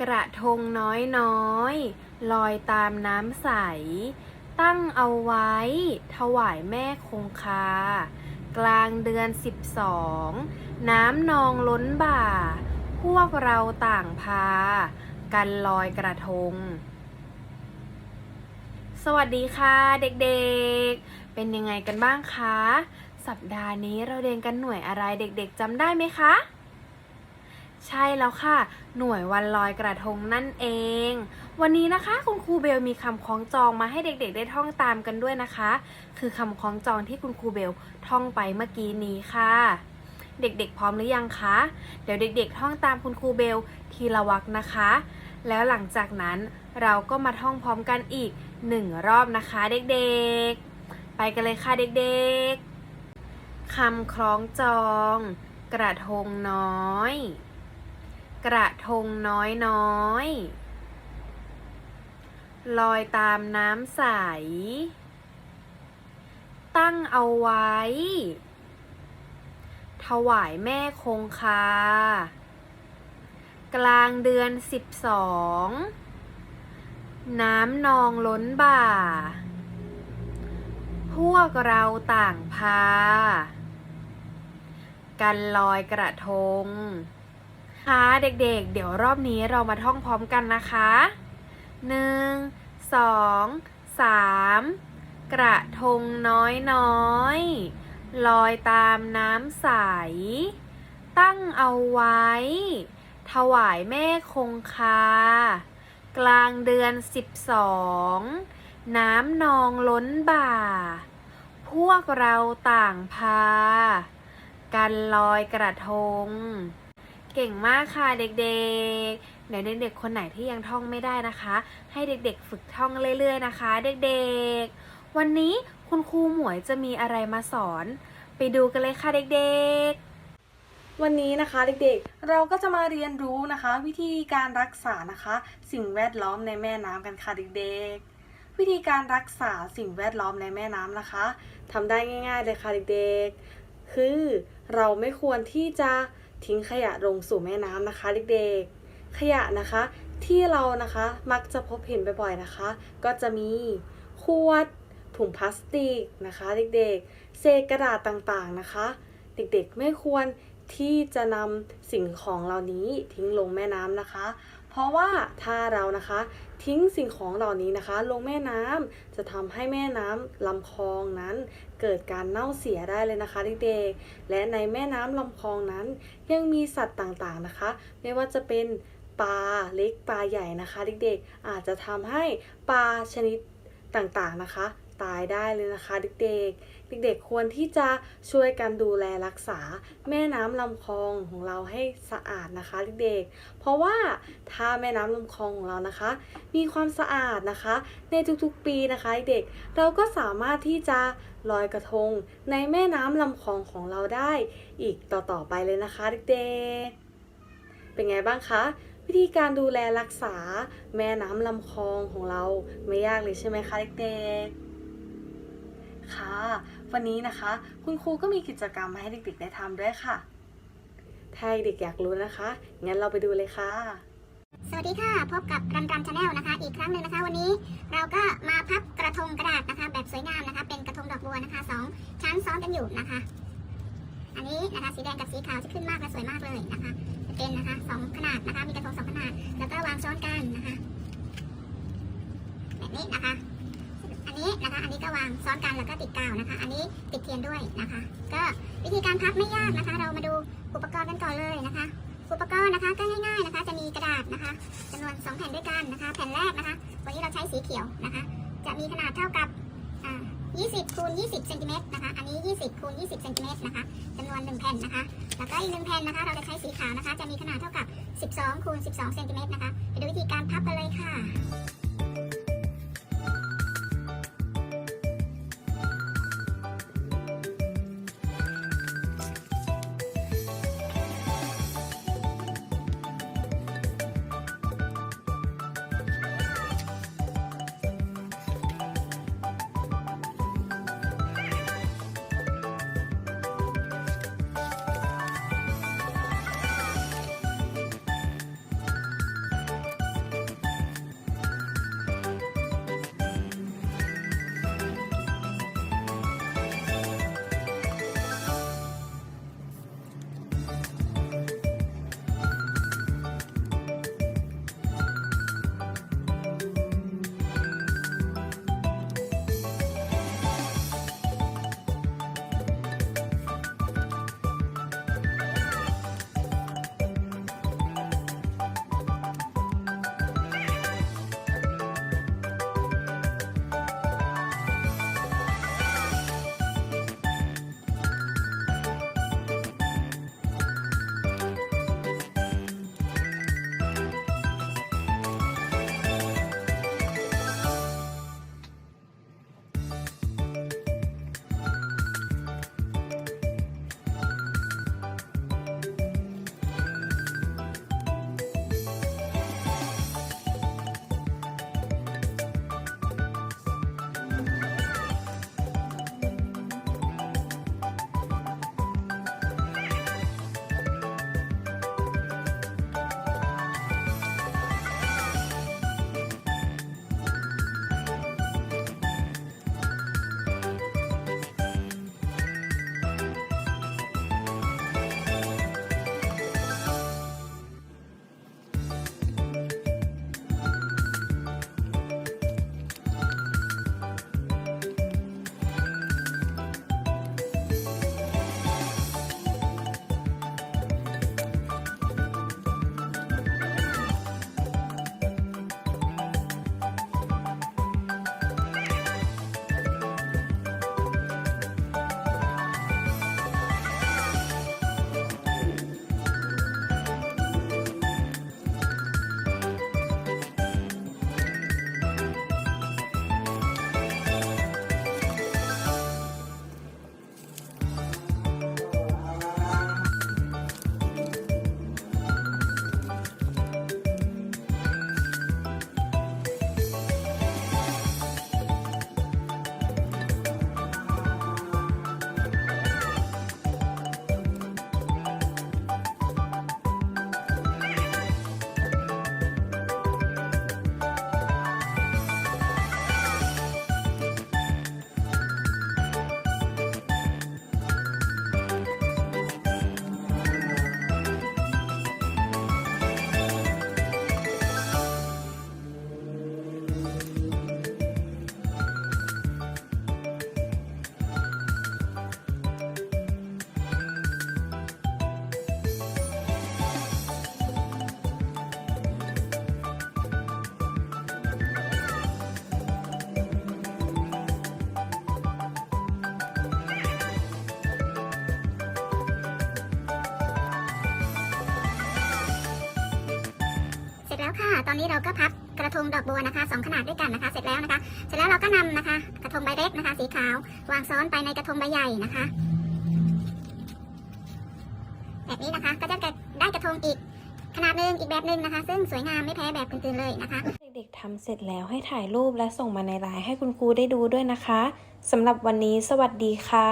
กระทงน้อยน้อยลอยตามน้ำใส ตั้งเอาไว้ ถวายแม่คงคา กลางเดือนสิบสองน้ำนองล้นบ่า พวกเราต่างพา กันลอยกระทง สวัสดีค่ะเด็กๆ เป็นยังไงกันบ้างคะ สัปดาห์นี้เราเรียนกันหน่วยอะไรเด็กๆจำได้ไหมคะ ใช่แล้วค่ะ หน่วยวันลอยกระทงนั่นเอง วันนี้นะคะคุณครูเบลมีคำคล้องจองมาให้เด็กๆ ได้ท่องตามกันด้วยนะคะ คือคำคล้องจองที่คุณครูเบลท่องไปเมื่อกี้นี้ค่ะ เด็กๆ พร้อมหรือยังคะ เดี๋ยวเด็ก ๆ ท่องตามคุณครูเบลทีละวรรคนะคะ แล้วหลังจากนั้นเราก็มาท่องพร้อมกันอีกหนึ่งรอบนะคะเด็กๆ ไปกันเลยค่ะเด็กๆคำคล้องจอง กระทงน้อย กระทงน้อยน้อยลอยตามน้ำใส ตั้งเอาไว้ ถวายแม่คงคา กลางเดือนสิบสอง น้ำนองล้นบ่า พวกเราต่างพา กันลอยกระทง คะเด็กๆ เดี๋ยวรอบนี้เรามาท่องพร้อมกันนะคะหนึ่งสองสามกระทงน้อยน้อยลอยตามน้ำใส ตั้งเอาไว้ ถวายแม่คงคา กลางเดือนสิบสองน้ำนองล้นบ่า พวกเราต่างพา กันลอยกระทง เก่งมากค่ะเด็กๆเดี๋ยวเด็กๆคนไหนที่ยังท่องไม่ได้นะคะ ให้เด็กๆ ฝึกท่องเรื่อยๆนะคะ เด็กๆ วันนี้คุณครูหมวยจะมีอะไรมาสอน ไปดูกันเลยค่ะเด็กๆวันนี้นะคะเด็กๆ เราก็จะมาเรียนรู้นะคะ วิธีการรักษานะคะ สิ่งแวดล้อมในแม่น้ำกันค่ะเด็กๆ วิธีการรักษาสิ่งแวดล้อมในแม่น้ำนะคะทำได้ง่าย ๆเลยค่ะเด็กๆ คือเราไม่ควรที่จะ ทิ้งขยะลงสู่แม่น้ำนะคะเด็กๆ ขยะนะคะที่เรานะคะมักจะพบเห็นบ่อยๆนะคะ ก็จะมีขวดถุงพลาสติกนะคะเด็กๆ เศษกระดาษต่างๆนะคะ เด็กๆไม่ควรที่จะนำสิ่งของเหล่านี้ทิ้งลงแม่น้ำนะคะ เพราะว่าถ้าเรานะคะทิ้งสิ่งของเหล่านี้นะคะ ลงแม่น้ำจะทำให้แม่น้ำลำคลองนั้น เกิดการเน่าเสียได้เลยนะคะเด็กๆและในแม่น้ำลำคลองนั้น ยังมีสัตว์ต่างๆนะคะ ไม่ว่าจะเป็นปลาเล็กปลาใหญ่นะคะเด็กๆอาจจะทำให้ปลาชนิดต่างๆนะคะ ตายได้เลยนะคะเด็กๆ เด็กๆควรที่จะช่วยกันดูแลรักษาแม่น้ำลำคลองของเราให้สะอาดนะคะเด็กๆ เพราะว่าถ้าแม่น้ำลำคลองของเรานะคะ มีความสะอาดนะคะ ในทุกๆปีนะคะเด็กๆเราก็สามารถที่จะลอยกระทงในแม่น้ำลำคลองของเราได้ อีกต่อๆไปเลยนะคะเด็กๆ เป็นไงบ้างคะวิธีการดูแลรักษาแม่น้ำลำคลองของเราไม่ยากเลยใช่ไหมคะเด็กๆ ค่ะ วันนี้นะคะ คุณครูก็มีกิจกรรมมาให้เด็กๆได้ทำด้วยค่ะ ถ้าเด็กอยากรู้นะคะ งั้นเราไปดูเลยค่ะ สวัสดีค่ะ พบกับรันรันชาแนลนะคะ อีกครั้งหนึ่งนะคะ วันนี้เราก็มาพับกระทงกระดาษนะคะ แบบสวยงามนะคะ เป็นกระทงดอกบัวนะคะสองชั้นซ้อนกันอยู่นะคะ อันนี้นะคะสีแดงกับสีขาวจะขึ้นมากและสวยมากเลยนะคะจะเป็นนะคะสองขนาดนะคะ มีกระทงสองขนาด แล้วก็วางซ้อนกันนะคะ แบบนี้นะคะ อันนี้นะคะ อันนี้ก็วางซ้อนกันแล้วก็ติดกาวนะคะ อันนี้ติดเทียนด้วยนะคะ ก็วิธีการพับไม่ยากนะคะ เรามาดูอุปกรณ์กันก่อนเลยนะคะ อุปกรณ์นะคะก็ง่ายๆนะคะ จะมีกระดาษนะคะจำนวน 2 แผ่นด้วยกันนะคะ แผ่นแรกนะคะ วันนี้เราใช้สีเขียวนะคะ จะมีขนาดเท่ากับ20คูณ20เซนติเมตรนะคะ อันนี้ 20คูณ20เซนติเมตรนะคะจำนวน 1 แผ่นนะคะ แล้วก็อีกหนึ่งแผ่นนะคะ เราจะใช้สีขาวนะคะ จะมีขนาดเท่ากับ 12คูณ12เซนติเมตรนะคะ ไปดูวิธีการพับกันเลยค่ะ ตอนนี้เราก็พับกระทงดอกบัวนะคะสองขนาดด้วยกันนะคะ เสร็จแล้วนะคะ เสร็จแล้วเราก็นำนะคะ กระทงใบเล็กนะคะ สีขาววางซ้อนไปในกระทงใบใหญ่นะคะ แบบนี้นะคะก็จะได้กระทงอีกขนาดหนึ่งอีกแบบหนึ่งนะคะ ซึ่งสวยงามไม่แพ้แบบอื่นๆเลยนะคะ เด็กๆทำเสร็จแล้วให้ถ่ายรูปและส่งมาในไลน์ให้คุณครูได้ดูด้วยนะคะสำหรับวันนี้สวัสดีค่ะ